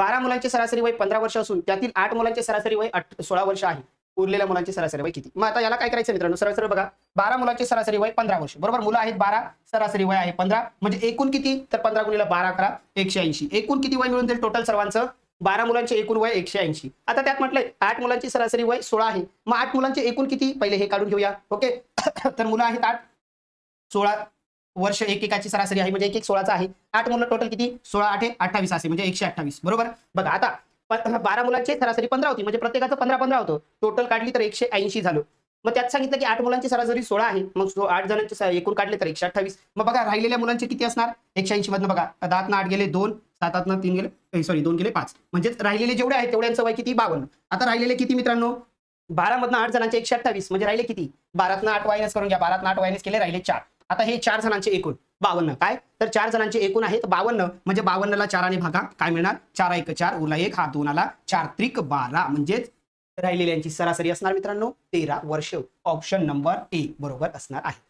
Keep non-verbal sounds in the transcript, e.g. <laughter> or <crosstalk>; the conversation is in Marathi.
बारा मुलांचे सरासरी वय पंधरा वर्ष असून त्यातील आठ मुलांचे सरासरी वय सोळा वर्ष आहे. उरलेल्या मुलांची सरासरी वय किती? मग आता याला काय करायचं मित्रांनो? सरळ सरळ बघा. बारा मुलांची सरासरी वय पंधरा वर्ष. बरोबर? मुलं आहेत बारा सरासरी वय आहे पंधरा. म्हणजे एकूण किती? तर पंधरा गुणीला बारा अकरा एकशे ऐंशी. एकूण किती वय मिळून जाईल टोटल सर्वांचं? बारा मुलांचे एकूण वय एकशे ऐंशी. आता त्यात म्हटलंय आठ मुलांची सरासरी वय सोळा आहे. मग आठ मुलांचे एकूण किती? पहिले हे काढून घेऊया. ओके? <coughs> तर मुलं आहेत आठ सोळा वर्ष एक एकाची सरासरी आहे म्हणजे एक एक सोळाचा आहे. आठ मुलं टोटल किती? सोळा आठ अठ्ठावीस असे म्हणजे एकशे अठ्ठावीस. बरोबर? बघा आता बारा मुलांची सरासरी पंधरा होती म्हणजे प्रत्येकाचं पंधरा पंधरा होतं. टोटल काढली तर एकशे ऐंशी झालं. मग त्यात सांगितलं की आठ मुलांची सरासरी सोळा आहे. मग सो- आठ जणांचे एकूण काढले तर एकशे अठ्ठावीस. मग बघा राहिलेल्या मुलांचे किती असणार? एकशे ऐंशी मधनं बघा. दहातनं आठ गेले दोन. सातातनं तीन गेले सॉरी दोन गेले पाच. म्हणजे राहिलेले जेवढे आहेत तेवढ्यांचं वय किती? बावन्न. आता राहिलेले किती मित्रांनो? बारा मधनं आठ जणांचे एकशे अठ्ठावीस. म्हणजे राहिले किती? बारातनं आठ वायनस करून घ्या. बारातनं आठ वायनस केले राहिले चार. आता हे चार जणांचे एकूण. बावन्न. काय? तर चार जणांचे एकूण आहेत. बावन्न म्हणजे बावन्नला चाराने भागा. काय मिळणार? चार एक चार. उरला एक. हा दोन आला. चार त्रिक बारा. म्हणजेच राहिलेल्यांची सरासरी असणार मित्रांनो तेरा वर्ष. ऑप्शन नंबर ए बरोबर असणार आहे.